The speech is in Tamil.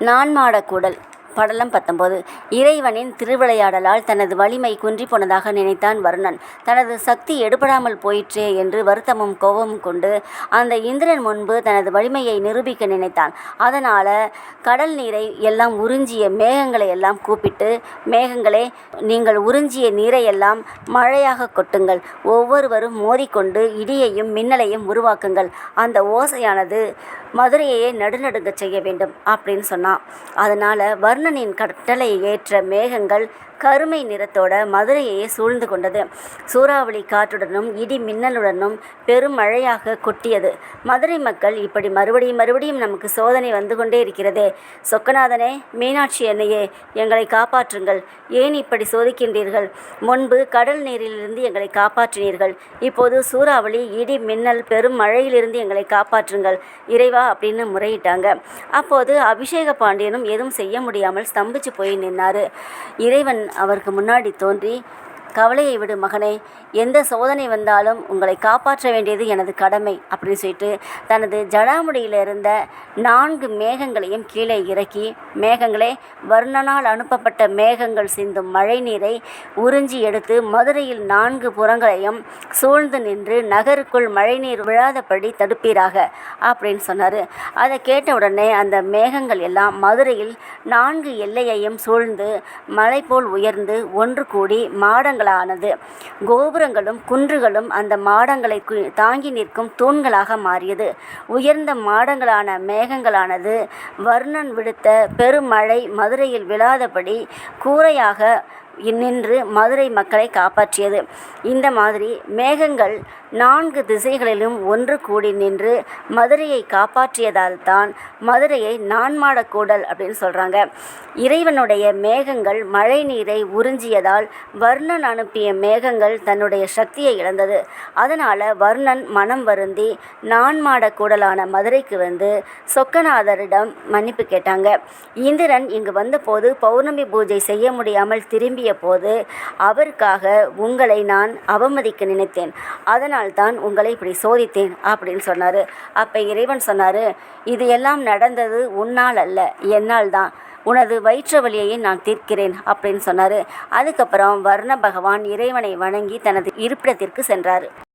நான்மாடக்கூடல் படலம் பத்தொன்பது இறைவனின் திருவிளையாடலால் தனது வலிமை குன்றி போனதாக நினைத்தான் வருணன். தனது சக்தி எடுபடாமல் போயிற்றே என்று வருத்தமும் கோபமும் கொண்டு அந்த இந்திரன் முன்பு தனது வலிமையை நிரூபிக்க நினைத்தான். அதனால் கடல் நீரை எல்லாம் உறிஞ்சிய மேகங்களை எல்லாம் கூப்பிட்டு மேகங்களே நீங்கள் உறிஞ்சிய நீரை எல்லாம் மழையாக கொட்டுங்கள். ஒவ்வொருவரும் மோதிக்கொண்டு இடியையும் மின்னலையும் உருவாக்குங்கள். அந்த ஓசையானது மதுரையையே நடுநடுங்கச் செய்ய வேண்டும் அப்படின்னு சொன்னான். அதனால் வர்ண கண்ணனின் கட்டளை ஏற்ற மேகங்கள் கருமை நிறத்தோட மதுரையை சூழ்ந்து கொண்டது. சூறாவளி காற்றுடனும் இடி மின்னலுடனும் பெரும் மழையாக கொட்டியது. மதுரை மக்கள் இப்படி மறுபடியும் மறுபடியும் நமக்கு சோதனை வந்து கொண்டே இருக்கிறதே. சொக்கநாதனே மீனாட்சி என்னையே எங்களை காப்பாற்றுங்கள். ஏன் இப்படி சோதிக்கின்றீர்கள்? முன்பு கடல் நீரிலிருந்து எங்களை காப்பாற்றினீர்கள். இப்போது சூறாவளி இடி மின்னல் பெரும் மழையிலிருந்து எங்களை காப்பாற்றுங்கள் இறைவா அப்படின்னு முறையிட்டாங்க. அப்போது அபிஷேக பாண்டியனும் எதுவும் செய்ய முடியாமல் ஸ்தம்பிச்சு போய் நின்னாரு. இறைவன் அவருக்கு முன்னாடி தோன்றி கவலையை விடு மகனே. எந்த சோதனை வந்தாலும் உங்களை காப்பாற்ற வேண்டியது எனது கடமை அப்படின்னு சொல்லிட்டு தனது ஜடாமுடியில் இருந்த நான்கு மேகங்களையும் கீழே இறக்கி மேகங்களே வருணனால் அனுப்பப்பட்ட மேகங்கள் சிந்தும் மழை நீரை உறிஞ்சி எடுத்து மதுரையில் நான்கு புறங்களையும் சூழ்ந்து நின்று நகருக்குள் மழைநீர் விழாதபடி தடுப்பீராக அப்படின்னு சொன்னார். அதை கேட்ட உடனே அந்த மேகங்கள் எல்லாம் மதுரையில் நான்கு எல்லையையும் சூழ்ந்து மலை போல் உயர்ந்து ஒன்று கூடி கோபுரங்களானது கோபுரங்களும் குன்றுகளும் அந்த மாடங்களை தாங்கி நிற்கும் தூண்களாக மாறியது. உயர்ந்த மாடங்களான மேகங்களானது வர்ணன் விடுத்த பெருமழை மதுரையில் விழாதபடி கூரையாக நின்று மதுரை மக்களை காப்பாற்றியது. இந்த மாதிரி மேகங்கள் நான்கு திசைகளிலும் ஒன்று கூடி நின்று மதுரையை காப்பாற்றியதால் தான் மதுரையை நான்மாடக்கூடல் அப்படின்னு சொல்கிறாங்க இறைவனுடைய மேகங்கள் மழை நீரை உறிஞ்சியதால் வர்ணன் அனுப்பிய மேகங்கள் தன்னுடைய சக்தியை இழந்தது. அதனால் வர்ணன் மனம் வருந்தி நான்மாடக்கூடலான மதுரைக்கு வந்து சொக்கநாதரிடம் மன்னிப்பு கேட்டாங்க. இந்திரன் இங்கு வந்தபோது பௌர்ணமி பூஜை செய்ய முடியாமல் திரும்பிய போது அவருக்காக உங்களை நான் அவமதிக்க நினைத்தேன். அதனால் தான் உங்களை இப்படி சோதித்தேன் அப்படின்னு சொன்னார். அப்போ இறைவன் சொன்னார் இது எல்லாம் நடந்தது உன்னால் அல்ல என்னால் தான். உனது வயிற்று வழியையும் நான் தீர்க்கிறேன் அப்படின்னு சொன்னார். அதுக்கப்புறம் வர்ண பகவான் இறைவனை வணங்கி தனது இருப்பிடத்திற்கு சென்றார்.